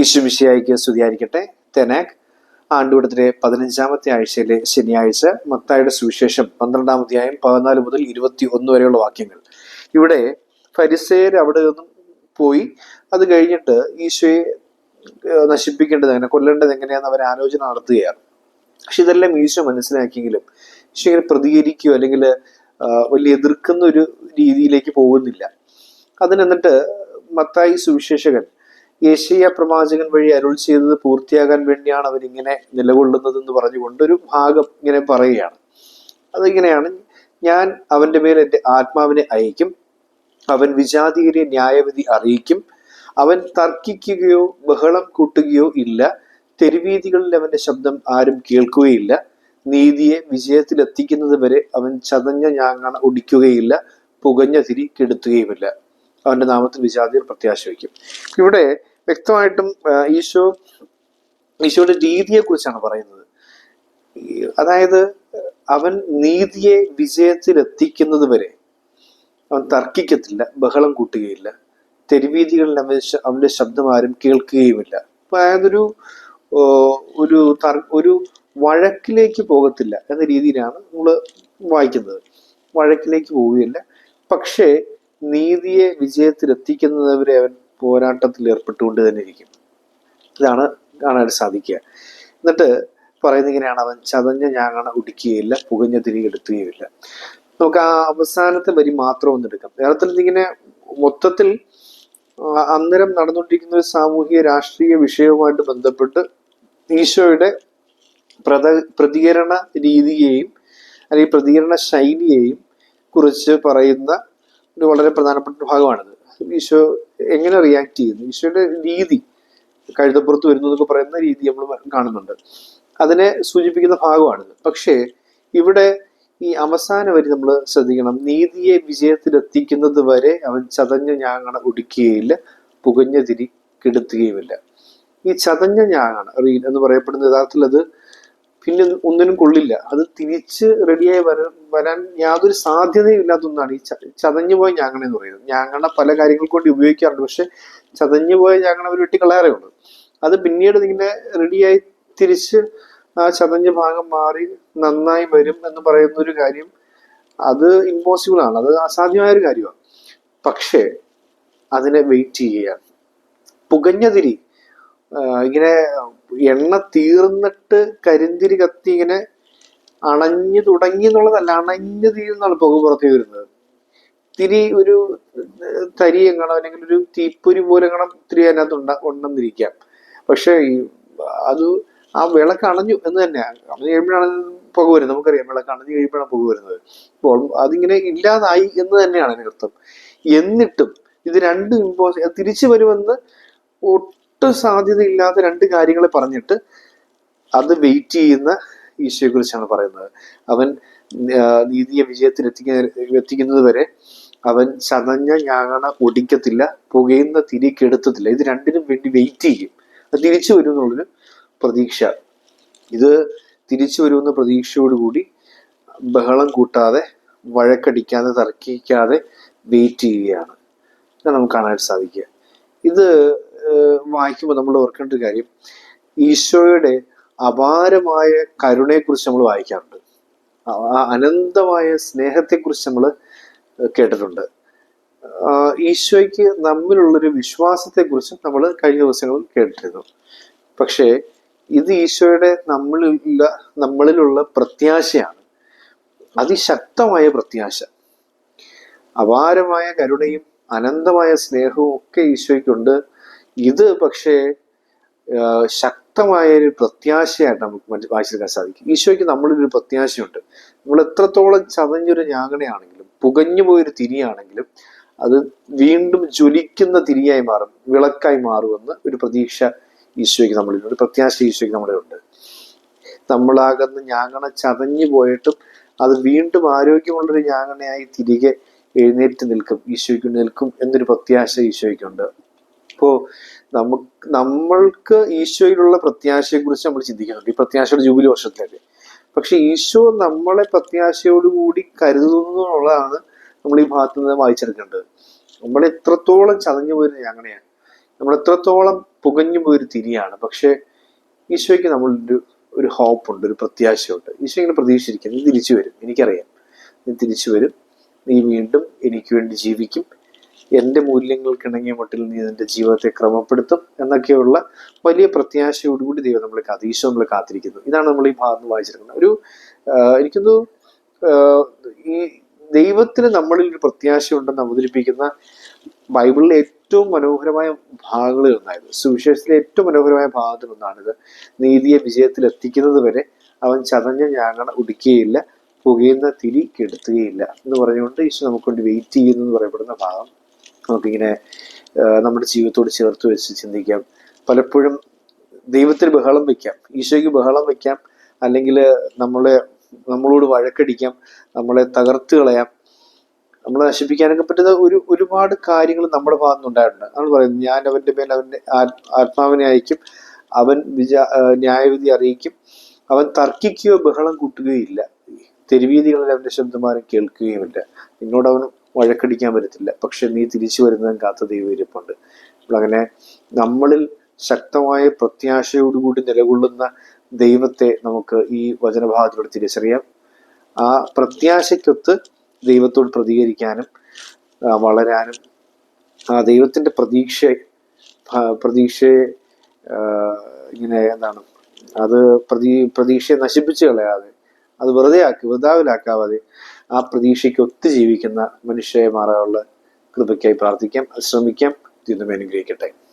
ഈശുമിശിയായിക്ക് സ്തുതിയായിരിക്കട്ടെ. തെനാക് ആണ്ടുകൂടത്തിലെ പതിനഞ്ചാമത്തെ ആഴ്ചയിലെ ശനിയാഴ്ച മത്തായുടെ സുവിശേഷം പന്ത്രണ്ടാം അധ്യായം പതിനാല് മുതൽ ഇരുപത്തി ഒന്ന് വരെയുള്ള വാക്യങ്ങൾ. ഇവിടെ ഫരിസേർ അവിടെ നിന്നും പോയി. അത് കഴിഞ്ഞിട്ട് ഈശോയെ നശിപ്പിക്കേണ്ടത് എങ്ങനെ കൊല്ലേണ്ടത് എങ്ങനെയാന്ന് അവർ ആലോചന നടത്തുകയാണ്. പക്ഷെ ഇതെല്ലാം ഈശോ മനസ്സിലാക്കിയെങ്കിലും ഈശോ ഇങ്ങനെ പ്രതികരിക്കുകയോ അല്ലെങ്കിൽ വലിയ എതിർക്കുന്ന ഒരു രീതിയിലേക്ക് പോകുന്നില്ല. അതിനെന്നിട്ട് മത്തായി സുവിശേഷകൻ യേശയ്യ പ്രവാചകൻ വഴി അരുൾ ചെയ്തത് പൂർത്തിയാകാൻ വേണ്ടിയാണ് അവരിങ്ങനെ നിലകൊള്ളുന്നത് എന്ന് പറഞ്ഞുകൊണ്ട് ഒരു ഭാഗം ഇങ്ങനെ പറയുകയാണ്. അതിങ്ങനെയാണ് ഞാൻ അവന്റെ മേൽ എന്റെ ആത്മാവിനെ അയക്കും അവൻ വിജാതീയരെ ന്യായവിധി അറിയിക്കും അവൻ തർക്കിക്കുകയോ ബഹളം കൂട്ടുകയോ ഇല്ല തെരുവീതികളിൽ അവന്റെ ശബ്ദം ആരും കേൾക്കുകയില്ല നീതിയെ വിജയത്തിലെത്തിക്കുന്നത് വരെ അവൻ ചതഞ്ഞ ഞാങ്ങണ ഒടിക്കുകയില്ല പുകഞ്ഞ തിരി കെടുത്തുകയുമില്ല. അവന്റെ നാമത്തിൽ വിജാതിയർ പ്രത്യാശ വയ്ക്കും ഇവിടെ വ്യക്തമായിട്ടും ഈശോ ഈശോയുടെ രീതിയെ കുറിച്ചാണ് പറയുന്നത് അതായത് അവൻ നീതിയെ വിജയത്തിലെത്തിക്കുന്നത് വരെ അവൻ തർക്കിക്കത്തില്ല ബഹളം കൂട്ടുകയില്ല തെരുവീതികളിൽ അവൻ അവന്റെ ശബ്ദം ആരും കേൾക്കുകയുമില്ല. അപ്പൊ അതൊരു ഒരു തർ- ഒരു വഴക്കിലേക്ക് പോകത്തില്ല എന്ന രീതിയിലാണ് നമ്മൾ വായിക്കുന്നത്. വഴക്കിലേക്ക് പോവുകയില്ല. പക്ഷേ നീതിയെ വിജയത്തിലെത്തിക്കുന്നതുവരെ അവൻ പോരാട്ടത്തിൽ ഏർപ്പെട്ടുകൊണ്ട് തന്നെ ഇരിക്കും. ഇതാണ് കാണാൻ സാധിക്കുക. എന്നിട്ട് പറയുന്ന ഇങ്ങനെയാണ്. അവൻ ചതഞ്ഞ ഞാങ്ങണ ഉടിക്കുകയില്ല പുകഞ്ഞ തിരികെടുത്തുകയുമില്ല നമുക്ക് ആ അവസാനത്തെ വരി മാത്രം ഒന്ന് എടുക്കാം. കേരളത്തിൽ ഇങ്ങനെ മൊത്തത്തിൽ അന്നേരം നടന്നുകൊണ്ടിരിക്കുന്ന ഒരു സാമൂഹിക രാഷ്ട്രീയ വിഷയവുമായിട്ട് ബന്ധപ്പെട്ട് ഈശോയുടെ പ്രത പ്രതികരണ രീതിയെയും അല്ലെങ്കിൽ പ്രതികരണ ശൈലിയെയും കുറിച്ച് പറയുന്ന ഒരു വളരെ പ്രധാനപ്പെട്ട ഭാഗമാണിത്. ഈശോ എങ്ങനെ റിയാക്ട് ചെയ്യുന്നു? ഈശോയുടെ രീതി കഴുതപ്പുറത്ത് വരുന്നു എന്നൊക്കെ പറയുന്ന രീതി നമ്മൾ കാണുന്നുണ്ട്. അതിനെ സൂചിപ്പിക്കുന്ന ഭാഗമാണിത്. പക്ഷേ ഇവിടെ ഈ അവസാന വരി നമ്മൾ ശ്രദ്ധിക്കണം. നീതിയെ വിജയത്തിലെത്തിക്കുന്നത് വരെ അവൻ ചതഞ്ഞ ഞാങ്ങണ ഒടുക്കുകയില്ല പുകഞ്ഞ തിരി കെടുത്തുകയുമില്ല. ഈ ചതഞ്ഞ ഞാങ്ങണ റീൽ എന്ന് പറയപ്പെടുന്ന യഥാർത്ഥത്തിൽ അത് പിന്നെ ഒന്നിനും കൊള്ളില്ല. അത് തിരിച്ച് റെഡിയായി വരാൻ വരാൻ യാതൊരു സാധ്യതയും ഇല്ലാത്തൊന്നാണ് ഈ ചതഞ്ഞു പോയ ഞാങ്ങണ എന്ന് പറയുന്നത്. ഞാങ്ങണ പല കാര്യങ്ങൾക്ക് വേണ്ടി ഉപയോഗിക്കാറുണ്ട്. പക്ഷെ ചതഞ്ഞു പോയ ഞാങ്ങണ ഒരു വെട്ടിക്കളയാറേ ഉള്ളൂ. അത് പിന്നീട് ഇങ്ങനെ റെഡിയായി തിരിച്ച് ആ ചതഞ്ഞ ഭാഗം മാറി നന്നായി വരും എന്ന് പറയുന്ന ഒരു കാര്യം അത് ഇമ്പോസിബിൾ ആണ്. അത് അസാധ്യമായ ഒരു കാര്യമാണ്. പക്ഷേ അതിനെ വെയിറ്റ് ചെയ്യുക പുകഞ്ഞ തിരി ആ, ഇങ്ങനെ എണ്ണ തീർന്നിട്ട് കരിന്തിരി കത്തി ഇങ്ങനെ അണഞ്ഞു തുടങ്ങി എന്നുള്ളതല്ല അണഞ്ഞു തീരുന്നാണ് പുക പുറത്തേക്ക് വരുന്നത്. തിരി ഒരു തരി എങ്ങണം അല്ലെങ്കിൽ ഒരു തീപ്പൊരി പോലെ എങ്ങണം ഇത്തിരി അതിനകത്ത് ഉണ്ട ഉണ്ടെന്നിരിക്കാം പക്ഷെ ഈ അത് ആ വിളക്ക് അണഞ്ഞു എന്ന് തന്നെ അണഞ്ഞു കഴിയുമ്പോഴാണ് പുക വരുന്നത്. നമുക്കറിയാം വിളക്ക് അണഞ്ഞു കഴിയുമ്പോഴാണ് പുക വരുന്നത്. അപ്പോൾ അതിങ്ങനെ ഇല്ലാതായി എന്ന് തന്നെയാണ് അതിനർത്ഥം. എന്നിട്ടും ഇത് രണ്ടും ഇമ്പോസ് തിരിച്ചു വരുമെന്ന് ഒട്ടും സാധ്യതയില്ലാത്ത രണ്ട് കാര്യങ്ങൾ പറഞ്ഞിട്ട് അത് വെയിറ്റ് ചെയ്യുന്ന ഈശോയെ കുറിച്ചാണ് പറയുന്നത്. അവൻ നീതിയെ വിജയത്തിൽ എത്തിക്കുന്ന എത്തിക്കുന്നത് വരെ അവൻ ചതഞ്ഞ ഞാങ്ങണ ഒടിക്കത്തില്ല പുകയുന്ന തിരി കെടുത്തത്തില്ല. ഇത് രണ്ടിനും വേണ്ടി വെയിറ്റ് ചെയ്യും. അത് തിരിച്ചു വരും എന്നുള്ളൊരു പ്രതീക്ഷ. ഇത് തിരിച്ചു വരുമെന്ന പ്രതീക്ഷയോടുകൂടി ബഹളം കൂട്ടാതെ വഴക്കടിക്കാതെ തർക്കിക്കാതെ വെയിറ്റ് ചെയ്യുകയാണ്. നമുക്ക് കാണാൻ സാധിക്കുക. ഇത് വായിക്കുമ്പോൾ നമ്മൾ ഓർക്കേണ്ട ഒരു കാര്യം ഈശോയുടെ അപാരമായ കരുണയെക്കുറിച്ച് നമ്മൾ വായിക്കാറുണ്ട്. അനന്തമായ സ്നേഹത്തെക്കുറിച്ച് നമ്മൾ കേട്ടിട്ടുണ്ട്. ഈശോയ്ക്ക് നമ്മിലുള്ളൊരു വിശ്വാസത്തെക്കുറിച്ച് നമ്മൾ കഴിഞ്ഞ ദിവസങ്ങളിൽ കേട്ടിരുന്നു. പക്ഷേ ഇത് ഈശോയുടെ നമ്മളിലുള്ള നമ്മളിലുള്ള പ്രത്യാശയാണ്. അതിശക്തമായ പ്രത്യാശ. അപാരമായ കരുണയും അനന്തമായ സ്നേഹവും ഒക്കെ ഈശോയ്ക്കുണ്ട്. ഇത് പക്ഷേ ശക്തമായ ഒരു പ്രത്യാശയായിട്ട് നമുക്ക് മനസ്സി- വായിച്ചെടുക്കാൻ സാധിക്കും. ഈശോയ്ക്ക് നമ്മളിലൊരു പ്രത്യാശയുണ്ട്. നമ്മൾ എത്രത്തോളം ചതഞ്ഞൊരു ഞാങ്ങണയാണെങ്കിലും പുകഞ്ഞു പോയൊരു തിരിയാണെങ്കിലും അത് വീണ്ടും ജ്വലിക്കുന്ന തിരിയായി മാറും വിളക്കായി മാറുമെന്ന് ഒരു പ്രതീക്ഷ ഈശോയ്ക്ക് നമ്മളിൽ ഒരു പ്രത്യാശ ഈശോയ്ക്ക് നമ്മളിലുണ്ട് നമ്മളാകുന്ന ഞാങ്ങണ ചതഞ്ഞു പോയിട്ടും അത് വീണ്ടും ആരോഗ്യമുള്ളൊരു ഞാങ്ങണയായി തിരികെ എഴുന്നേറ്റ് നിൽക്കും ഈശോയ്ക്ക് നിൽക്കും എന്നൊരു പ്രത്യാശ ഈശോയ്ക്കുണ്ട്. അപ്പോ നമുക്ക് നമ്മൾക്ക് ഈശോയിലുള്ള പ്രത്യാശയെ കുറിച്ച് നമ്മൾ ചിന്തിക്കുന്നുണ്ട്. ഈ പ്രത്യാശയുടെ ജൂബിലി വർഷത്തിലല്ലേ? പക്ഷെ ഈശോ നമ്മളെ പ്രത്യാശയോടുകൂടി കരുതുന്നു എന്നുള്ളതാണ് നമ്മൾ ഈ ഭാഗത്ത് നിന്ന് വായിച്ചെടുക്കേണ്ടത്. നമ്മൾ എത്രത്തോളം ചതഞ്ഞു പോയിരുന്ന അങ്ങനെയാണ്. നമ്മൾ എത്രത്തോളം പുകഞ്ഞു പോയൊരു തിരിയാണ്. പക്ഷേ ഈശോയ്ക്ക് നമ്മളൊരു ഒരു ഹോപ്പുണ്ട് ഒരു പ്രത്യാശയുണ്ട്. ഈശോ ഇങ്ങനെ പ്രതീക്ഷിച്ചിരിക്കുന്നത് നീ തിരിച്ചു വരും. എനിക്കറിയാം. നീ തിരിച്ചു വരും. നീ വീണ്ടും എനിക്ക് വേണ്ടി ജീവിക്കും. എന്റെ മൂല്യങ്ങൾക്കിണങ്ങിയ മട്ടിൽ നീ നിന്റെ ജീവിതത്തെ ക്രമപ്പെടുത്തും എന്നൊക്കെയുള്ള വലിയ പ്രത്യാശയോടുകൂടി ദൈവം നമ്മളെ കാത്ത് ഈശോ നമ്മളെ കാത്തിരിക്കുന്നു. ഇതാണ് നമ്മൾ ഈ ഭാഗത്ത് വായിച്ചിരിക്കുന്നത്. ഒരു എനിക്കൊന്ന് ഈ ദൈവത്തിന് നമ്മളിൽ ഒരു പ്രത്യാശ ഉണ്ടെന്ന് അവതരിപ്പിക്കുന്ന ബൈബിളിലെ ഏറ്റവും മനോഹരമായ ഭാഗങ്ങളിൽ ഒന്നായത് സുവിശേഷത്തിലെ ഏറ്റവും മനോഹരമായ ഭാഗത്തിൽ ഒന്നാണിത്. നീതിയെ വിജയത്തിൽ എത്തിക്കുന്നത് വരെ അവൻ ചതഞ്ഞ ഞാങ്ങണ ഉടിക്കുകയില്ല പുകയുന്ന തിരി കെടുത്തുകയില്ല എന്ന് പറഞ്ഞുകൊണ്ട് ഈശോ വേണ്ടി വെയിറ്റ് ചെയ്യുന്നു എന്ന് പറയപ്പെടുന്ന ഭാഗം. നമുക്കിങ്ങനെ നമ്മുടെ ജീവിതത്തോട് ചേർത്ത് വെച്ച് ചിന്തിക്കാം. പലപ്പോഴും ദൈവത്തിൽ ബഹളം വെക്കാം. ഈശോയ്ക്ക് ബഹളം വെക്കാം. അല്ലെങ്കിൽ നമ്മളെ നമ്മളോട് വഴക്കടിക്കാം. നമ്മളെ തകർത്ത് കളയാം. നമ്മളെ നശിപ്പിക്കാനൊക്കെ പറ്റുന്ന ഒരു ഒരുപാട് കാര്യങ്ങൾ നമ്മുടെ ഭാഗത്ത് നിന്നുണ്ടായിട്ടുണ്ട് നമ്മൾ പറയുന്നത് ഞാൻ അവന്റെ മേൽ അവന്റെ ആത്മാവിനെ അയക്കും. അവൻ വിചാ ന്യായവിധി അറിയിക്കും. അവൻ തർക്കിക്കുകയോ ബഹളം കൂട്ടുകയോ ഇല്ല. തെരുവീതികളിൽ അവന്റെ ശബ്ദമാരും കേൾക്കുകയുമില്ല. നിന്നോട് അവൻ വഴക്കടിക്കാൻ പറ്റത്തില്ല. പക്ഷെ നീ തിരിച്ചു വരുന്നതും കാത്ത ദൈവരിപ്പുണ്ട് അങ്ങനെ നമ്മളിൽ ശക്തമായ പ്രത്യാശയോടുകൂടി നിലകൊള്ളുന്ന ദൈവത്തെ നമുക്ക് ഈ വചനഭാഗത്തിലൂടെ തിരിച്ചറിയാം. ആ പ്രത്യാശയ്ക്കൊത്ത് ദൈവത്തോട് പ്രതികരിക്കാനും വളരാനും ആ ദൈവത്തിന്റെ പ്രതീക്ഷ പ്രതീക്ഷയെ ഇങ്ങനെ എന്താണ് അത് പ്രതീ പ്രതീക്ഷയെ നശിപ്പിച്ചു കളയാതെ അത് വെറുതെ ആക്കി വൃതാവിലാക്കാതെ ആ പ്രതീക്ഷയ്ക്ക് ഒത്തു ജീവിക്കുന്ന മനുഷ്യരെ മാറാനുള്ള കൃപയ്ക്കായി പ്രാർത്ഥിക്കാം. ശ്രമിക്കാം. ദിനമേ അനുഗ്രഹിക്കട്ടെ.